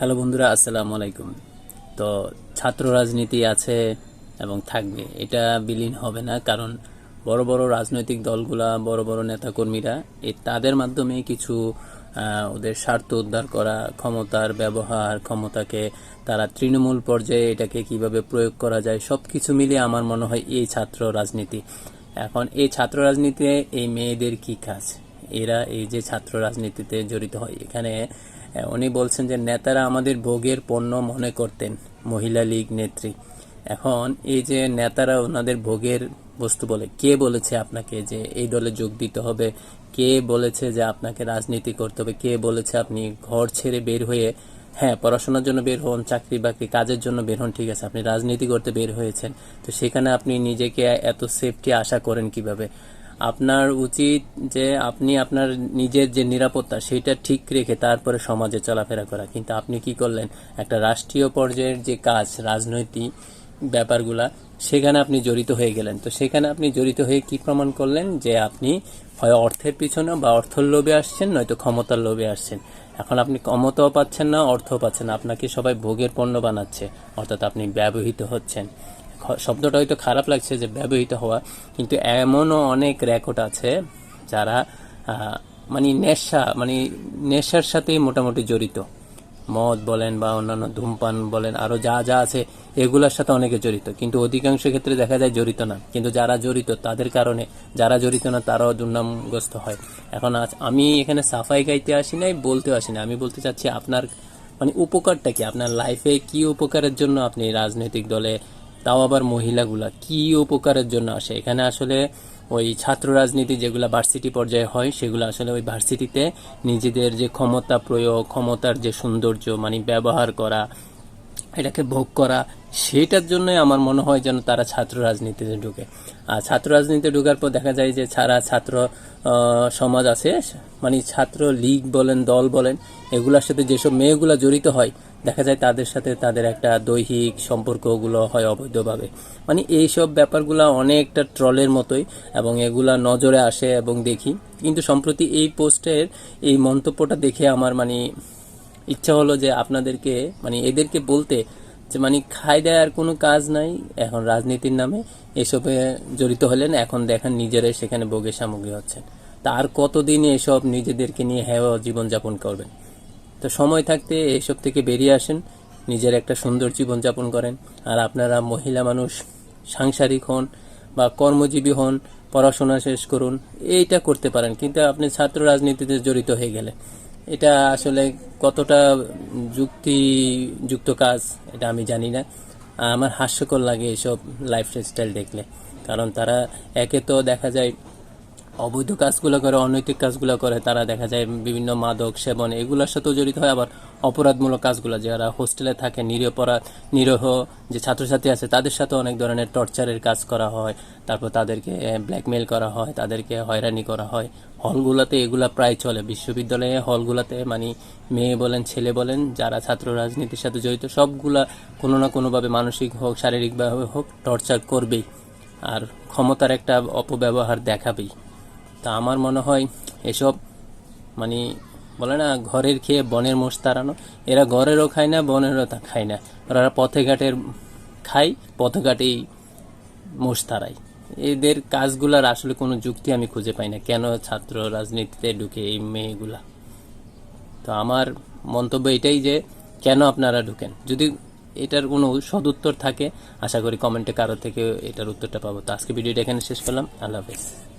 Hello বন্ধুরা, আসসালামু আলাইকুম। তো ছাত্র রাজনীতি আছে এবং থাকবে, এটা বিলীন হবে না, কারণ বড় বড় রাজনৈতিক দলগুলা, বড় বড় নেতাকর্মীরা এই তাদের মাধ্যমে কিছু ওদের স্বার্থ উদ্ধার করা, ক্ষমতার ব্যবহার, ক্ষমতাকে তারা তৃণমূল পর্যায়ে এটাকে কীভাবে প্রয়োগ করা যায় সব কিছু মিলিয়ে আমার মনে হয় এই ছাত্র রাজনীতি। এখন এই ছাত্র রাজনীতিতে এই মেয়েদের কি কাজ? এরা এই যে ছাত্র রাজনীতিতে জড়িত হয়, এখানে উনি বলছেন যে নেতারা আমাদের ভোগের পণ্য মনে করতেন, মহিলা লীগ, নেত্রী। এখন এই যে নেতারা ওনাদের ভোগের বস্তু বলে, কে বলেছে আপনাকে যে এই দলে যোগ দিতে হবে? কে বলেছে যে আপনাকে রাজনীতি করতে হবে? কে বলেছে আপনি ঘর ছেড়ে বের হয়ে হ্যাঁ পড়াশোনার জন্য বের হন, চাকরি বাকরি কাজের জন্য বের হন, ঠিক আছে, আপনি রাজনীতি করতে বের হয়েছেন। তো সেখানে আপনি নিজেকে এত সেফটি আশা করেন কীভাবে? আপনার উচিত যে আপনি আপনার নিজের যে নিরাপত্তা, সেটা ঠিক রেখে তারপরে সমাজে চলাফেরা করা। কিন্তু আপনি কি করলেন? একটা রাষ্ট্রীয় পর্যায়ের যে কাজ, রাজনৈতিক ব্যাপারগুলা, সেখানে আপনি জড়িত হয়ে গেলেন। তো সেখানে আপনি জড়িত হয়ে কি প্রমাণ করলেন? যে আপনি হয় অর্থের পিছনে বা অর্থর লোভে আসছেন, নয়তো ক্ষমতার লোভে আসছেন। এখন আপনি ক্ষমতাও পাচ্ছেন না, অর্থও পাচ্ছেন আপনাকে সবাই ভোগের পণ্য বানাচ্ছে, অর্থাৎ আপনি ব্যবহৃত হচ্ছেন। শব্দটা হয়তো খারাপ লাগছে যে ব্যবহৃত হওয়া, কিন্তু এমনও অনেক রেকর্ড আছে যারা মানে নেশা মানে নেশার সাথেই মোটামুটি জড়িত। মদ বলেন বা অন্যান্য ধূমপান বলেন, আরও যা যা আছে, এগুলোর সাথে অনেকে জড়িত। কিন্তু অধিকাংশ ক্ষেত্রে দেখা যায় জড়িত না। কিন্তু যারা জড়িত, তাদের কারণে যারা জড়িত না, তারাও দুর্নামগ্রস্ত হয়। এখন আজ আমি এখানে সাফাই গাইতে আসি নাই, বলতেও আসি না আমি বলতে চাচ্ছি আপনার মানে উপকারটা কি? আপনার লাইফে কি উপকারের জন্য আপনি রাজনৈতিক দলে তাও আবার মহিলাগুলা। কি উপকারের জন্য আসে? এখানে আসলে ওই ছাত্র রাজনীতি যেগুলো ভার্সিটি পর্যায়ে হয়, সেগুলো আসলে ওই ভার্সিটিতে নিজেদের যে ক্ষমতা প্রয়োগ, ক্ষমতার যে সৌন্দর্য মানে ব্যবহার করা, এটাকে ভোগ করা, সেটার জন্যই আমার মনে হয় যেন তারা ছাত্র রাজনীতিতে ঢুকে। আর ছাত্র রাজনীতিতে ঢোকার পর দেখা যায় যে ছাড়া ছাত্র সমাজ আছে মানে ছাত্র লীগ বলেন, দল বলেন, এগুলোর সাথে যেসব মেয়েগুলো জড়িত হয় দেখা যায় তাদের সাথে তাদের একটা দৈহিক সম্পর্কগুলো হয় অবৈধভাবে। মানে এইসব ব্যাপারগুলো অনেকটা ট্রলের মতোই এবং এগুলা নজরে আসে এবং দেখি। কিন্তু সম্প্রতি এই পোস্টের এই মন্তব্যটা দেখে আমার মানে ইচ্ছা হলো যে আপনাদেরকে মানে এদেরকে বলতে যে মানে খাই দেয় আর কোনো কাজ নাই, এখন রাজনীতির নামে এসবে জড়িত হলেন, এখন দেখেন নিজেরাই সেখানে ভোগের সামগ্রী হচ্ছেন। তা আর কতদিন এসব নিজেদেরকে নিয়ে হ্যাঁ জীবনযাপন করবেন? তো সময় থাকতে এসব থেকে বেরিয়ে আসেন, নিজের একটা সুন্দর জীবনযাপন করেন। আর আপনারা মহিলা মানুষ, সাংসারিক হন বা কর্মজীবী হন, পড়াশোনা শেষ করুন, এইটা করতে পারেন। কিন্তু আপনি ছাত্র রাজনীতিতে জড়িত হয়ে গেলে, এটা আসলে কতটা যুক্তিযুক্ত কাজ, এটা আমি জানি না। আমার হাস্যকর লাগে এসব লাইফ স্টাইল দেখলে, কারণ তারা একে তো দেখা যায় অবৈধ কাজগুলো করে, অনৈতিক কাজগুলো করে, তারা দেখা যায় বিভিন্ন মাদক, সেবন, এগুলোর সাথেও জড়িত হয়। আবার অপরাধমূলক কাজগুলো, যারা হোস্টেলে থাকে নিরপরাধ নিরহ যে ছাত্রছাত্রী আছে, তাদের সাথে অনেক ধরনের টর্চারের কাজ করা হয়। তারপর তাদেরকে ব্ল্যাকমেল করা হয়, তাদেরকে হয়রানি করা হয়। হলগুলোতে এগুলা প্রায় চলে। বিশ্ববিদ্যালয়ে হলগুলোতে মানে মেয়ে বলেন, ছেলে বলেন, যারা ছাত্র রাজনীতির সাথে জড়িত, সবগুলা কোনো না কোনোভাবে মানসিক হোক, শারীরিকভাবে হোক, টর্চার করবেই। আর ক্ষমতার একটা অপব্যবহার দেখাবেই। তা আমার মনে হয় এসব মানে বলে না, ঘরের খেয়ে বনের মোষ তাড়ানো। এরা ঘরেরও খায় না, বনেরও তা খায় না। ওরা পথে ঘাটের খায়, পথে ঘাটেই মোষ তাড়ায়। এদের কাজগুলার আসলে কোনো যুক্তি আমি খুঁজে পাই না। কেন ছাত্র রাজনীতিতে ঢুকে এই মেয়েগুলা? তো আমার মন্তব্য এটাই যে, কেন আপনারা ঢুকেন? যদি এটার কোনো সদুত্তর থাকে, আশা করি কমেন্টে কারও থেকে এটার উত্তরটা পাবো। তো আজকে ভিডিওটা এখানে শেষ করলাম। আল্লাহ হাফেজ।